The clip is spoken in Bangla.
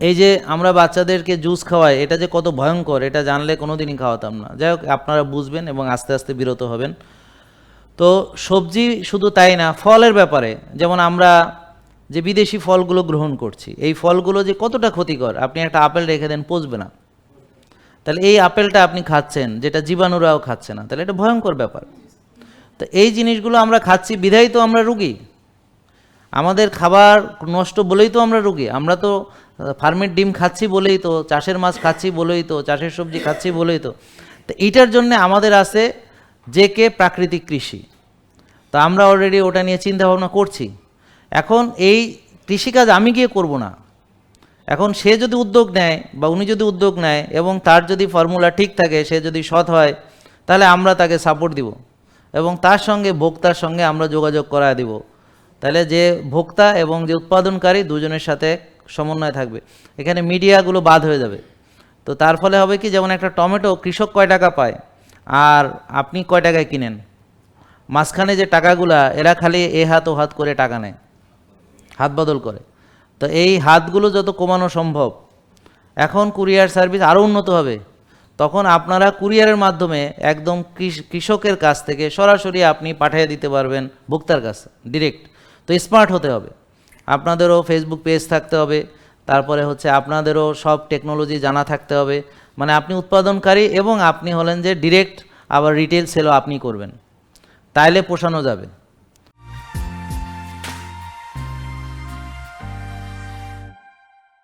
এই যে আমরা বাচ্চাদেরকে জুস খাওয়াই, এটা যে কত ভয়ঙ্কর, এটা জানলে কোনো দিনই খাওয়াতাম না। যাই হোক, আপনারা বুঝবেন এবং আস্তে আস্তে বিরত হবেন। তো সবজি শুধু তাই না, ফলের ব্যাপারে, যেমন আমরা যে বিদেশি ফলগুলো গ্রহণ করছি, এই ফলগুলো যে কতটা ক্ষতিকর, আপনি একটা আপেল রেখে দেন, পচবে না। তাহলে এই আপেলটা আপনি খাচ্ছেন, যেটা জীবাণুরাও খাচ্ছে না, তাহলে এটা ভয়ঙ্কর ব্যাপার। তো এই জিনিসগুলো আমরা খাচ্ছি বিধাই তো আমরা রুগী। আমাদের খাবার নষ্ট বলেই তো আমরা রুগী। আমরা তো ফার্মের ডিম খাচ্ছি বলেই তো, চাষের মাছ খাচ্ছি বলেই তো, চাষের সবজি খাচ্ছি বলেই তো। তো এইটার জন্য আমাদের আছে যে কে প্রাকৃতিক কৃষি। তো আমরা অলরেডি ওটা নিয়ে চিন্তা ভাবনা করছি। এখন এই কৃষিকাজ আমি গিয়ে করব না। এখন সে যদি উদ্যোগ নেয় বা উনি যদি উদ্যোগ নেয় এবং তার যদি ফর্মুলা ঠিক থাকে, সে যদি সৎ হয়, তাহলে আমরা তাকে সাপোর্ট দিব এবং তার সঙ্গে ভোক্তার সঙ্গে আমরা যোগাযোগ করা দিব। তাহলে যে ভোক্তা এবং যে উৎপাদনকারী দুজনের সাথে সমন্বয় থাকবে। এখানে মিডিয়াগুলো বাদ হয়ে যাবে। তো তার ফলে হবে কি, যেমন একটা টমেটো কৃষক কয় টাকা পায়, আর আপনি কয় টাকায় কিনেন? মাঝখানে যে টাকাগুলা, এরা খালি এ হাত ও হাত করে টাকা নেয়, হাত বদল করে। তো এই হাতগুলো যত কমানো সম্ভব, এখন কুরিয়ার সার্ভিস আরও উন্নত হবে। তখন আপনারা কুরিয়ারের মাধ্যমে একদম কৃষ- কৃষকের কাছ থেকে সরাসরি আপনি পাঠিয়ে দিতে পারবেন ভোক্তার কাছে ডিরেক্ট তো স্মার্ট হতে হবে। আপনাদেরও ফেসবুক পেজ থাকতে হবে, তারপরে হচ্ছে আপনাদেরও সব টেকনোলজি জানা থাকতে হবে। মানে আপনি উৎপাদনকারী এবং আপনি হলেন যে ডিরেক্ট আবার রিটেল সেলও আপনি করবেন। তাইলে পোষানো যাবে।